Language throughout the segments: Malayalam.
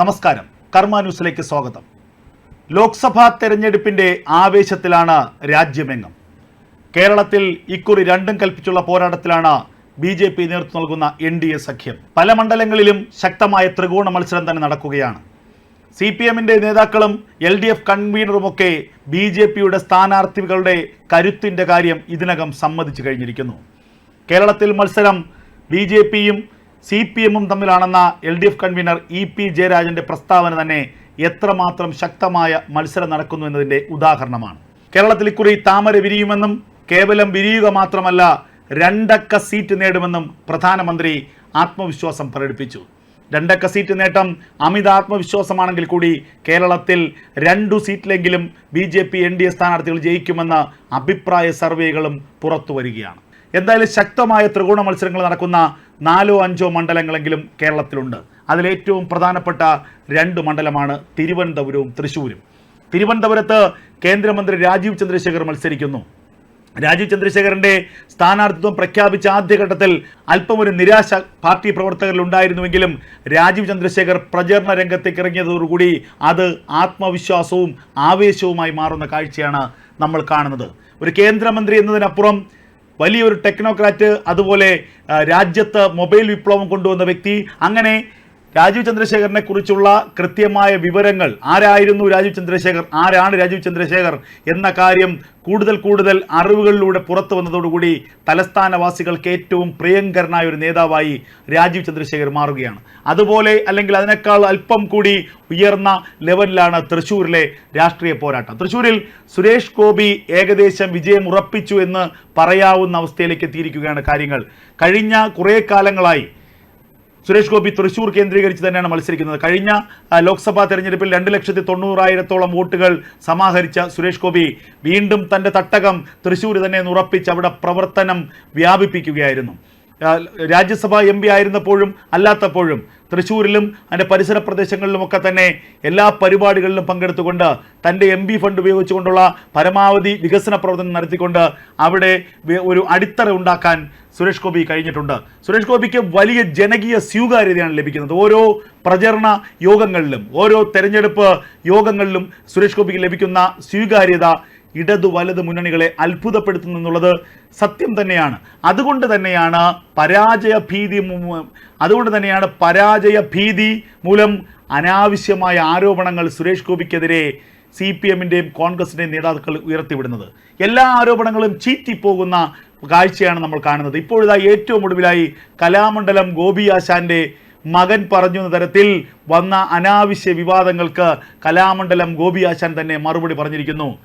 നമസ്കാരം. കർമ്മ ന്യൂസിലേക്ക് സ്വാഗതം. ലോക്സഭാ തെരഞ്ഞെടുപ്പിന്റെ ആവേശത്തിലാണ് രാജ്യമെങ്ങും. കേരളത്തിൽ ഇക്കുറി രണ്ടും കൽപ്പിച്ചുള്ള പോരാട്ടത്തിലാണ് ബി ജെ പി നേതൃത്വം നൽകുന്ന എൻ ഡി എ സഖ്യം. പല മണ്ഡലങ്ങളിലും ശക്തമായ ത്രികോണ മത്സരം തന്നെ നടക്കുകയാണ്. സി പി എമ്മിന്റെ നേതാക്കളും എൽ ഡി എഫ് കൺവീനറുമൊക്കെ ബി ജെ പിയുടെ സ്ഥാനാർത്ഥികളുടെ കരുത്തിന്റെ കാര്യം ഇതിനകം സമ്മതിച്ചു കഴിഞ്ഞിരിക്കുന്നു. കേരളത്തിൽ മത്സരം ബി ജെ പിയും സി പി എമ്മും തമ്മിലാണെന്ന L D F convener E P ജയരാജന്റെ പ്രസ്താവന തന്നെ എത്രമാത്രം ശക്തമായ മത്സരം നടക്കുന്നു എന്നതിന്റെ ഉദാഹരണമാണ്. കേരളത്തിൽ ഇക്കുറി താമര വിരിയുമെന്നും കേവലം വിരിയുക മാത്രമല്ല രണ്ടക്ക സീറ്റ് നേടുമെന്നും പ്രധാനമന്ത്രി ആത്മവിശ്വാസം പ്രകടിപ്പിച്ചു. രണ്ടക്ക സീറ്റ് നേട്ടം അമിത ആത്മവിശ്വാസമാണെങ്കിൽ കൂടി കേരളത്തിൽ രണ്ടു സീറ്റിലെങ്കിലും B J P N D A സ്ഥാനാർത്ഥികൾ ജയിക്കുമെന്ന അഭിപ്രായ സർവേകളും പുറത്തു വരികയാണ് എന്തായാലും ശക്തമായ ത്രികോണ മത്സരങ്ങൾ നടക്കുന്ന നാലോ അഞ്ചോ മണ്ഡലങ്ങളെങ്കിലും കേരളത്തിലുണ്ട്. അതിലേറ്റവും പ്രധാനപ്പെട്ട രണ്ട് മണ്ഡലമാണ് തിരുവനന്തപുരവും തൃശ്ശൂരും. തിരുവനന്തപുരത്ത് കേന്ദ്രമന്ത്രി രാജീവ് ചന്ദ്രശേഖർ മത്സരിക്കുന്നു. രാജീവ് ചന്ദ്രശേഖരന്റെ സ്ഥാനാർത്ഥിത്വം പ്രഖ്യാപിച്ച ആദ്യഘട്ടത്തിൽ അല്പം ഒരു നിരാശ പാർട്ടി പ്രവർത്തകരിൽ ഉണ്ടായിരുന്നുവെങ്കിലും രാജീവ് ചന്ദ്രശേഖർ പ്രചരണ രംഗത്തേക്ക് ഇറങ്ങിയതോടുകൂടി അത് ആത്മവിശ്വാസവും ആവേശവുമായി മാറുന്ന കാഴ്ചയാണ് നമ്മൾ കാണുന്നത്. ഒരു കേന്ദ്രമന്ത്രി എന്നതിനപ്പുറം വലിയൊരു ടെക്നോക്രാറ്റ് അതുപോലെ രാജ്യത്ത് മൊബൈൽ വിപ്ലവം കൊണ്ടുവന്ന വ്യക്തി. അങ്ങനെ രാജീവ് ചന്ദ്രശേഖരനെ കുറിച്ചുള്ള കൃത്യമായ വിവരങ്ങൾ ആരായിരുന്നു രാജീവ് ചന്ദ്രശേഖർ? ആരാണ് രാജീവ് ചന്ദ്രശേഖർ എന്ന കാര്യം കൂടുതൽ കൂടുതൽ അറിവുകളിലൂടെ പുറത്തു വന്നതോടുകൂടി തലസ്ഥാനവാസികൾക്ക് ഏറ്റവും പ്രിയങ്കരനായ ഒരു നേതാവായി രാജീവ് ചന്ദ്രശേഖർ മാറുകയാണ്. അതുപോലെ അല്ലെങ്കിൽ അതിനേക്കാൾ അല്പം കൂടി ഉയർന്ന ലെവലിലാണ് തൃശ്ശൂരിലെ രാഷ്ട്രീയ പോരാട്ടം. തൃശ്ശൂരിൽ സുരേഷ് ഗോപി ഏകദേശം വിജയം ഉറപ്പിച്ചു എന്ന് പറയാവുന്ന അവസ്ഥയിലേക്ക് എത്തിയിരിക്കുകയാണ് കാര്യങ്ങൾ. കഴിഞ്ഞ കുറേ കാലങ്ങളായി സുരേഷ് ഗോപി തൃശൂർ കേന്ദ്രീകരിച്ച് തന്നെയാണ് മത്സരിക്കുന്നത്. കഴിഞ്ഞ ലോക്സഭാ തെരഞ്ഞെടുപ്പിൽ രണ്ട് ലക്ഷത്തി തൊണ്ണൂറായിരത്തോളം വോട്ടുകൾ സമാഹരിച്ച സുരേഷ് ഗോപി വീണ്ടും തന്റെ തട്ടകം തൃശ്ശൂർ തന്നെ ഉറപ്പിച്ച് അവിടെ പ്രവർത്തനം വ്യാപിപ്പിക്കുകയായിരുന്നു. രാജ്യസഭാ എം പി ആയിരുന്നപ്പോഴും അല്ലാത്തപ്പോഴും തൃശ്ശൂരിലും അതിന്റെ പരിസര പ്രദേശങ്ങളിലുമൊക്കെ തന്നെ എല്ലാ പരിപാടികളിലും പങ്കെടുത്തുകൊണ്ട് തന്റെ എം ഫണ്ട് ഉപയോഗിച്ചുകൊണ്ടുള്ള പരമാവധി വികസന പ്രവർത്തനം നടത്തിക്കൊണ്ട് അവിടെ ഒരു അടിത്തറ ഉണ്ടാക്കാൻ സുരേഷ് ഗോപി കഴിഞ്ഞിട്ടുണ്ട്. സുരേഷ് ഗോപിക്ക് വലിയ ജനകീയ സ്വീകാര്യതയാണ് ലഭിക്കുന്നത്. ഓരോ പ്രചരണ യോഗങ്ങളിലും ഓരോ തെരഞ്ഞെടുപ്പ് യോഗങ്ങളിലും സുരേഷ് ഗോപിക്ക് ലഭിക്കുന്ന സ്വീകാര്യത ഇടതു വലത് മുന്നണികളെ അത്ഭുതപ്പെടുത്തുന്നു എന്നുള്ളത് സത്യം തന്നെയാണ്. അതുകൊണ്ട് തന്നെയാണ് പരാജയ ഭീതി അതുകൊണ്ട് തന്നെയാണ് പരാജയ ഭീതി മൂലം അനാവശ്യമായ ആരോപണങ്ങൾ സുരേഷ് ഗോപിക്കെതിരെ സി പി എമ്മിന്റെയും കോൺഗ്രസിന്റെയും നേതാക്കൾ ഉയർത്തിവിടുന്നത്. എല്ലാ ആരോപണങ്ങളും ചീറ്റിപ്പോകുന്ന കാഴ്ചയാണ് നമ്മൾ കാണുന്നത്. ഇപ്പോഴിതാ ഏറ്റവും ഒടുവിലായി കലാമണ്ഡലം ഗോപി ആശാന്റെ മകൻ പറഞ്ഞു എന്ന തരത്തിൽ വന്ന അനാവശ്യ വിവാദങ്ങൾക്ക് കലാമണ്ഡലം ഗോപി ആശാൻ തന്നെ മറുപടി പറഞ്ഞിരിക്കുന്നു.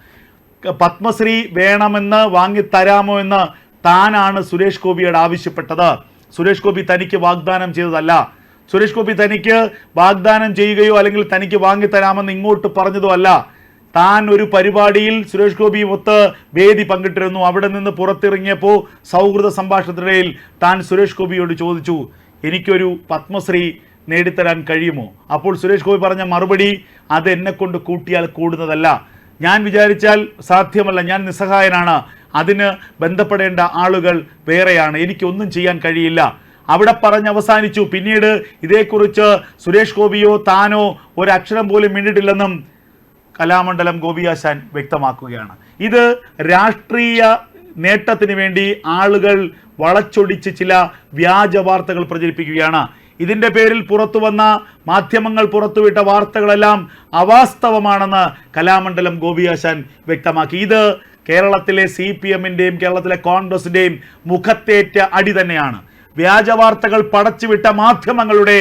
പത്മശ്രീ വേണമെന്ന് വാങ്ങിത്തരാമോ എന്ന് താനാണ് സുരേഷ് ഗോപിയോട് ആവശ്യപ്പെട്ടത്. സുരേഷ് ഗോപി തനിക്ക് വാഗ്ദാനം ചെയ്തതല്ല. സുരേഷ് ഗോപി തനിക്ക് വാഗ്ദാനം ചെയ്യുകയോ അല്ലെങ്കിൽ തനിക്ക് വാങ്ങിത്തരാമെന്ന് ഇങ്ങോട്ട് പറഞ്ഞതോ അല്ല. താൻ ഒരു പരിപാടിയിൽ സുരേഷ് ഗോപി ഒത്ത് വേദി പങ്കിട്ടിരുന്നു. അവിടെ നിന്ന് പുറത്തിറങ്ങിയപ്പോൾ സൗഹൃദ സംഭാഷണത്തിനിടയിൽ താൻ സുരേഷ് ഗോപിയോട് ചോദിച്ചു എനിക്കൊരു പത്മശ്രീ നേടിത്തരാൻ കഴിയുമോ? അപ്പോൾ സുരേഷ് ഗോപി പറഞ്ഞ മറുപടി അത് എന്നെ കൊണ്ട് കൂട്ടിയാൽ കൂടുന്നതല്ല. ഞാൻ വിചാരിച്ചാൽ സാധ്യമല്ല. ഞാൻ നിസ്സഹായനാണ്. അതിന് ബന്ധപ്പെടേണ്ട ആളുകൾ വേറെയാണ്. എനിക്കൊന്നും ചെയ്യാൻ കഴിയില്ല. അവിടെ പറഞ്ഞ് അവസാനിച്ചു. പിന്നീട് ഇതേക്കുറിച്ച് സുരേഷ് ഗോപിയോ താനോ ഒരക്ഷരം പോലും മിണ്ടിട്ടില്ലെന്നും കലാമണ്ഡലം ഗോപിയാശാൻ വ്യക്തമാക്കുകയാണ്. ഇത് രാഷ്ട്രീയ നേട്ടത്തിന് വേണ്ടി ആളുകൾ വളച്ചൊടിച്ച് ചില വ്യാജ വാർത്തകൾ പ്രചരിപ്പിക്കുകയാണ്. ഇതിന്റെ പേരിൽ പുറത്തു വന്ന മാധ്യമങ്ങൾ പുറത്തുവിട്ട വാർത്തകളെല്ലാം അവാസ്തവമാണെന്ന് കലാമണ്ഡലം ഗോപിയാശാൻ വ്യക്തമാക്കി. ഇത് കേരളത്തിലെ സി പി എമ്മിന്റെയും കേരളത്തിലെ കോൺഗ്രസിന്റെയും മുഖത്തേറ്റ അടി തന്നെയാണ്. വ്യാജ വാർത്തകൾ പടച്ചുവിട്ട മാധ്യമങ്ങളുടെ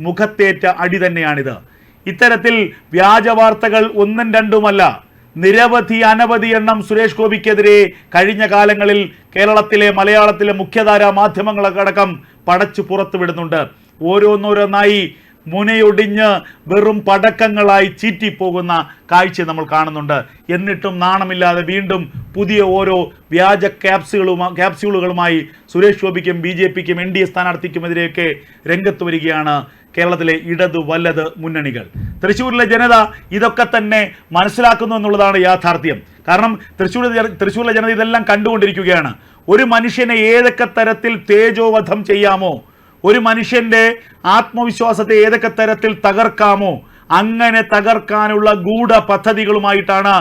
മുഖത്തേറ്റ അടി തന്നെയാണിത്. ഇത്തരത്തിൽ വ്യാജവാർത്തകൾ ഒന്നും രണ്ടുമല്ല. നിരവധി അനവധി എണ്ണം സുരേഷ് ഗോപിക്കെതിരെ കഴിഞ്ഞ കാലങ്ങളിൽ കേരളത്തിലെ മലയാളത്തിലെ മുഖ്യധാരാ മാധ്യമങ്ങളൊക്കെ അടക്കം പടച്ചു പുറത്തുവിടുന്നുണ്ട്. ഓരോന്നോരോന്നായി മുനയൊടിഞ്ഞ് വെറും പടക്കങ്ങളായി ചീറ്റിപ്പോകുന്ന കാഴ്ച നമ്മൾ കാണുന്നുണ്ട്. എന്നിട്ടും നാണമില്ലാതെ വീണ്ടും പുതിയ ഓരോ വ്യാജ ക്യാപ്സുകളുമാ ക്യാപ്സ്യൂളുകളുമായി സുരേഷ് ഗോപിക്കും ബി ജെ പിക്കും എൻ ഡി എ സ്ഥാനാർത്ഥിക്കുമെതിരെയൊക്കെ രംഗത്ത് വരികയാണ് കേരളത്തിലെ ഇടത് വല്ലത് മുന്നണികൾ. തൃശ്ശൂരിലെ ജനത ഇതൊക്കെ തന്നെ മനസ്സിലാക്കുന്നു എന്നുള്ളതാണ് യാഥാർത്ഥ്യം. കാരണം തൃശ്ശൂർ തൃശ്ശൂരിലെ ജനത ഇതെല്ലാം കണ്ടുകൊണ്ടിരിക്കുകയാണ്. ഒരു മനുഷ്യനെ ഏതൊക്കെ തരത്തിൽ തേജോവധം ചെയ്യാമോ ഒരു മനുഷ്യന്റെ ആത്മവിശ്വാസത്തെ ഏതൊക്കെ തരത്തിൽ തകർക്കാമോ അങ്ങനെ തകർക്കാനുള്ള ഗൂഢ പദ്ധതികളുമായിട്ടാണ്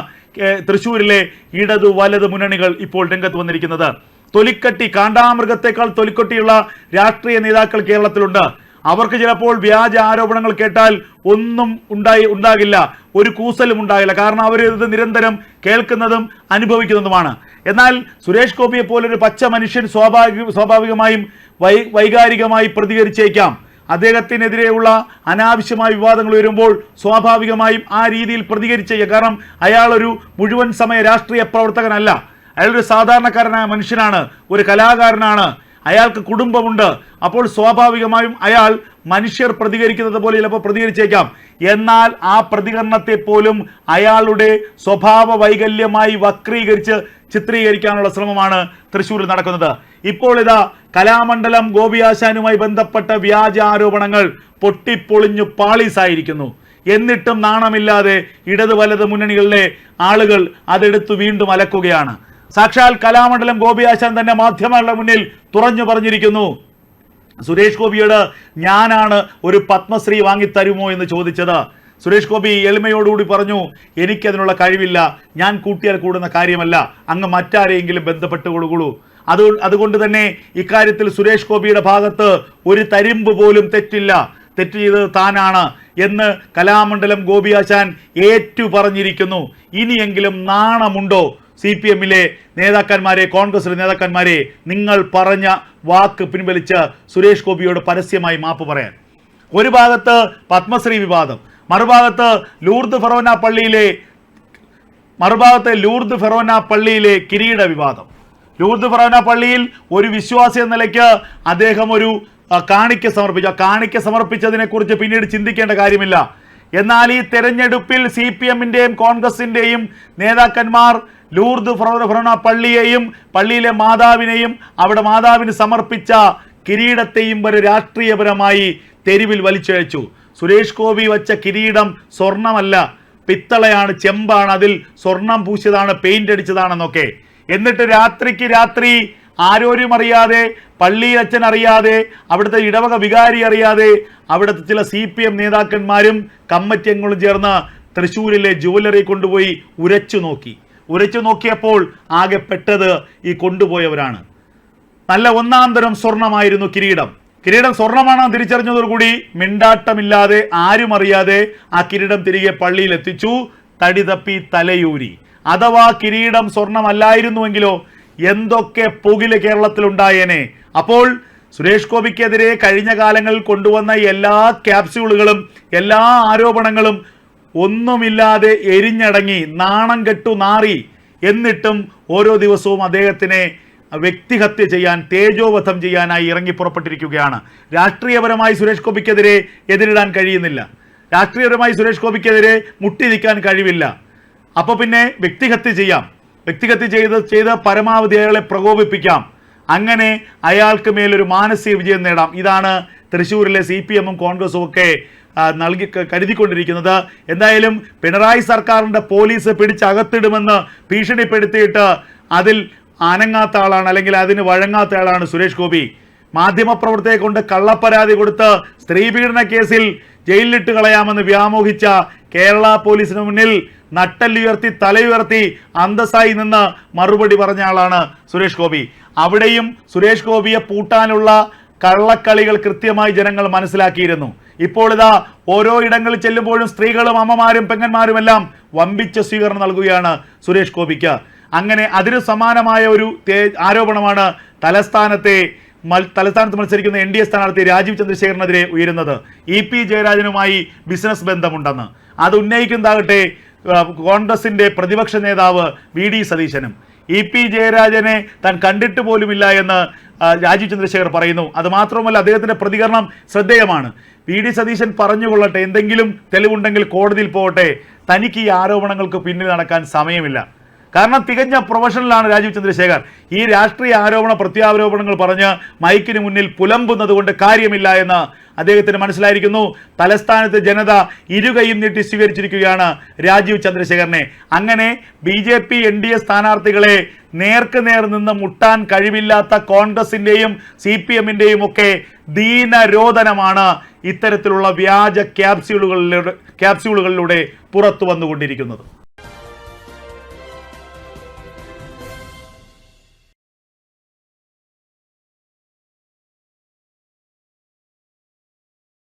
തൃശ്ശൂരിലെ ഇടതു വലത് മുന്നണികൾ ഇപ്പോൾ രംഗത്ത് വന്നിരിക്കുന്നത്. തൊലിക്കട്ടി കാണ്ടാമൃഗത്തെക്കാൾ തൊലിക്കട്ടിയുള്ള രാഷ്ട്രീയ നേതാക്കൾ കേരളത്തിലുണ്ട്. അവർക്ക് ചിലപ്പോൾ വ്യാജ ആരോപണങ്ങൾ കേട്ടാൽ ഒന്നും ഉണ്ടായി ഉണ്ടാകില്ല ഒരു കൂസലും ഉണ്ടാകില്ല. കാരണം അവർ ഇത് നിരന്തരം കേൾക്കുന്നതും അനുഭവിക്കുന്നതുമാണ്. എന്നാൽ സുരേഷ് ഗോപിയെ പോലൊരു പച്ച മനുഷ്യൻ സ്വാഭാവിക സ്വാഭാവികമായും വൈ വൈകാരികമായി പ്രതികരിച്ചേക്കാം. അദ്ദേഹത്തിനെതിരെയുള്ള അനാവശ്യമായ വിവാദങ്ങൾ വരുമ്പോൾ സ്വാഭാവികമായും ആ രീതിയിൽ പ്രതികരിച്ചേക്കാം. കാരണം അയാളൊരു മുഴുവൻ സമയ രാഷ്ട്രീയ പ്രവർത്തകനല്ല. അയാളൊരു സാധാരണക്കാരനായ മനുഷ്യനാണ് ഒരു കലാകാരനാണ്. അയാൾക്ക് കുടുംബമുണ്ട്. അപ്പോൾ സ്വാഭാവികമായും അയാൾ മനുഷ്യർ പ്രതികരിക്കുന്നത് പോലെ ചിലപ്പോൾ പ്രതികരിച്ചേക്കാം. എന്നാൽ ആ പ്രതികരണത്തെ പോലും അയാളുടെ സ്വഭാവ വൈകല്യമായി വക്രീകരിച്ച് ചിത്രീകരിക്കാനുള്ള ശ്രമമാണ് തൃശ്ശൂരിൽ നടക്കുന്നത്. ഇപ്പോൾ ഇതാ കലാമണ്ഡലം ഗോപിയാശാനുമായി ബന്ധപ്പെട്ട വ്യാജ ആരോപണങ്ങൾ പൊട്ടിപ്പൊളിഞ്ഞു പാളീസായിരിക്കുന്നു. എന്നിട്ടും നാണമില്ലാതെ ഇടത് വലത് മുന്നണികളിലെ ആളുകൾ അതെടുത്തു വീണ്ടും അലക്കുകയാണ്. സാക്ഷാൽ കലാമണ്ഡലം ഗോപിയാശാൻ തന്നെ മാധ്യമങ്ങളുടെ മുന്നിൽ തുറഞ്ഞു പറഞ്ഞിരിക്കുന്നു. സുരേഷ് ഗോപിയോട് ഞാനാണ് ഒരു പത്മശ്രീ വാങ്ങിത്തരുമോ എന്ന് ചോദിച്ചത്. സുരേഷ് ഗോപി എളിമയോടുകൂടി പറഞ്ഞു എനിക്കതിനുള്ള കഴിവില്ല. ഞാൻ കൂട്ടിയാൽ കൂടുന്ന കാര്യമല്ല. അങ്ങ് മറ്റാരെയെങ്കിലും ബന്ധപ്പെട്ട് കൊടുക്കുള്ളൂ അത് അതുകൊണ്ട് തന്നെ ഇക്കാര്യത്തിൽ സുരേഷ് ഗോപിയുടെ ഭാഗത്ത് ഒരു തരിമ്പ് പോലും തെറ്റില്ല. തെറ്റ് ചെയ്തത് താനാണ് എന്ന് കലാമണ്ഡലം ഗോപിയാശാൻ ഏറ്റു പറഞ്ഞിരിക്കുന്നു. ഇനിയെങ്കിലും നാണമുണ്ടോ? സി പി എമ്മിലെ നേതാക്കന്മാരെ കോൺഗ്രസിലെ നേതാക്കന്മാരെ നിങ്ങൾ പറഞ്ഞ വാക്ക് പിൻവലിച്ച് സുരേഷ് ഗോപിയോട് പരസ്യമായി മാപ്പ് പറയാൻ. ഒരു ഭാഗത്ത് പത്മശ്രീ വിവാദം മറുഭാഗത്ത് ലൂർദ് ഫെറോന പള്ളിയിലെ മറുഭാഗത്തെ ലൂർദ് ഫെറോന പള്ളിയിലെ കിരീട വിവാദം. ലൂർദ് ഫെറോന പള്ളിയിൽ ഒരു വിശ്വാസി എന്ന നിലയ്ക്ക് അദ്ദേഹം ഒരു കാണിക്ക സമർപ്പിച്ചു. ആ കാണിക്ക സമർപ്പിച്ചതിനെ കുറിച്ച് പിന്നീട് ചിന്തിക്കേണ്ട കാര്യമില്ല. എന്നാൽ ഈ തെരഞ്ഞെടുപ്പിൽ സി പി എമ്മിന്റെയും കോൺഗ്രസിന്റെയും നേതാക്കന്മാർ ലൂർദ് ഫ്രോറഫ്രണ പള്ളിയെയും പള്ളിയിലെ മാതാവിനെയും അവിടെ മാതാവിന് സമർപ്പിച്ച കിരീടത്തെയും വരെ രാഷ്ട്രീയപരമായി തെരുവിൽ വലിച്ചഴച്ചു. സുരേഷ് ഗോപി വച്ച കിരീടം സ്വർണമല്ല പിത്തളയാണ് ചെമ്പാണ് അതിൽ സ്വർണം പൂശിയതാണ് പെയിന്റ് അടിച്ചതാണെന്നൊക്കെ. എന്നിട്ട് രാത്രിക്ക് രാത്രി ആരോരും അറിയാതെ പള്ളി അച്ഛൻ അറിയാതെ അവിടുത്തെ ഇടവക വികാരി അറിയാതെ അവിടുത്തെ ചില സി പി എം നേതാക്കന്മാരും കമ്മറ്റി അംഗങ്ങളും ചേർന്ന് തൃശ്ശൂരിലെ ജുവലറി കൊണ്ടുപോയി ഉരച്ചു നോക്കി. ഉരച്ചു നോക്കിയപ്പോൾ ആകെ പെട്ടത് ഈ കൊണ്ടുപോയവരാണ്. നല്ല ഒന്നാം തരം സ്വർണമായിരുന്നു കിരീടം. കിരീടം സ്വർണമാണെന്ന് തിരിച്ചറിഞ്ഞതോടുകൂടി മിണ്ടാട്ടമില്ലാതെ ആരും അറിയാതെ ആ കിരീടം തിരികെ പള്ളിയിൽ എത്തിച്ചു തടി തപ്പി തലയൂരി. അഥവാ കിരീടം സ്വർണമല്ലായിരുന്നുവെങ്കിലോ എന്തൊക്കെ പുകിൽ കേരളത്തിലുണ്ടായേനെ. അപ്പോൾ സുരേഷ് ഗോപിക്കെതിരെ കഴിഞ്ഞ കാലങ്ങളിൽ കൊണ്ടുവന്ന എല്ലാ ക്യാപ്സ്യൂളുകളും എല്ലാ ആരോപണങ്ങളും ഒന്നുമില്ലാതെ എരിഞ്ഞടങ്ങി നാണം കെട്ടു നാറി. എന്നിട്ടും ഓരോ ദിവസവും അദ്ദേഹത്തിനെ വ്യക്തിഹത്യ ചെയ്യാൻ തേജോവധം ചെയ്യാനായി ഇറങ്ങി പുറപ്പെട്ടിരിക്കുകയാണ്. രാഷ്ട്രീയപരമായി സുരേഷ് ഗോപിക്കെതിരെ എതിരിടാൻ കഴിയുന്നില്ല. രാഷ്ട്രീയപരമായി സുരേഷ് ഗോപിക്കെതിരെ മുട്ടിരിക്കാൻ കഴിവില്ല. അപ്പോൾ പിന്നെ വ്യക്തിഹത്യ ചെയ്യാം. വ്യക്തിഹത്യ ചെയ്ത് ചെയ്ത് പരമാവധി അയാളെ പ്രകോപിപ്പിക്കാം. അങ്ങനെ അയാൾക്ക് മേലൊരു മാനസിക വിജയം നേടാം. ഇതാണ് തൃശ്ശൂരിലെ സി പി എമ്മും കോൺഗ്രസും ഒക്കെ നൽകി കരുതിക്കൊണ്ടിരിക്കുന്നത്. എന്തായാലും പിണറായി സർക്കാരിന്റെ പോലീസ് പിടിച്ചകത്തിടുമെന്ന് ഭീഷണിപ്പെടുത്തിയിട്ട് അതിൽ അനങ്ങാത്ത ആളാണ് അല്ലെങ്കിൽ അതിന് വഴങ്ങാത്ത ആളാണ് സുരേഷ് ഗോപി. മാധ്യമപ്രവർത്തകരെ കൊണ്ട് കള്ളപ്പരാതി കൊടുത്ത് സ്ത്രീപീഡന കേസിൽ ജയിലിലിട്ട് കളയാമെന്ന് വ്യാമോഹിച്ച കേരള പോലീസിന് മുന്നിൽ നട്ടല്ലുയർത്തി തലയുയർത്തി അന്തസ്സായി നിന്ന് മറുപടി പറഞ്ഞ ആളാണ് സുരേഷ് ഗോപി. അവിടെയും സുരേഷ് ഗോപിയെ പൂട്ടാനുള്ള കള്ളക്കളികൾ കൃത്യമായി ജനങ്ങൾ മനസ്സിലാക്കിയിരുന്നു. ഇപ്പോൾ ഇതാ ഓരോ ഇടങ്ങളിൽ ചെല്ലുമ്പോഴും സ്ത്രീകളും അമ്മമാരും പെങ്ങന്മാരുമെല്ലാം വമ്പിച്ച സ്വീകരണം നൽകുകയാണ് സുരേഷ് ഗോപിക്ക്. അങ്ങനെ അതിന് സമാനമായ ഒരു ആരോപണമാണ് തലസ്ഥാനത്തെ തലസ്ഥാനത്ത് മത്സരിക്കുന്ന എൻ ഡി എ സ്ഥാനാർത്ഥി രാജീവ് ചന്ദ്രശേഖരനെതിരെ ഉയരുന്നത്. ഇ പി ജയരാജനുമായി ബിസിനസ് ബന്ധമുണ്ടെന്ന്. അത് ഉന്നയിക്കുന്നതാകട്ടെ കോൺഗ്രസിന്റെ പ്രതിപക്ഷ നേതാവ് വി ഡി സതീശനും. ഇ പി ജയരാജനെ താൻ കണ്ടിട്ട് പോലുമില്ല എന്ന് രാജീവ് ചന്ദ്രശേഖർ പറയുന്നു. അതുമാത്രമല്ല അദ്ദേഹത്തിന്റെ പ്രതികരണം ശ്രദ്ധേയമാണ്. വി ഡി സതീശൻ പറഞ്ഞുകൊള്ളട്ടെ എന്തെങ്കിലും തെളിവുണ്ടെങ്കിൽ കോടതിയിൽ പോകട്ടെ. തനിക്ക് ഈ ആരോപണങ്ങൾക്ക് പിന്നിൽ നടക്കാൻ സമയമില്ല. കാരണം തികഞ്ഞ പ്രൊഫഷണലാണ് രാജീവ് ചന്ദ്രശേഖർ. ഈ രാഷ്ട്രീയ ആരോപണ പ്രത്യാരോപണങ്ങൾ പറഞ്ഞ് മൈക്കിന് മുന്നിൽ പുലമ്പുന്നത് കൊണ്ട് കാര്യമില്ല എന്ന് അദ്ദേഹത്തിന് മനസ്സിലായിരിക്കുന്നു. തലസ്ഥാനത്ത് ജനത ഇരുകയും നീട്ടി സ്വീകരിച്ചിരിക്കുകയാണ് രാജീവ് ചന്ദ്രശേഖരനെ അങ്ങനെ B J P N D A സ്ഥാനാർത്ഥികളെ നേർക്ക് നേർ നിന്ന് മുട്ടാൻ കഴിവില്ലാത്ത കോൺഗ്രസിന്റെയും സി പി എമ്മിന്റെയും ഒക്കെ ദീനരോധനമാണ് ഇത്തരത്തിലുള്ള വ്യാജ ക്യാപ്സ്യൂളുകളിലൂടെ ക്യാപ്സ്യൂളുകളിലൂടെ പുറത്തു വന്നുകൊണ്ടിരിക്കുന്നത്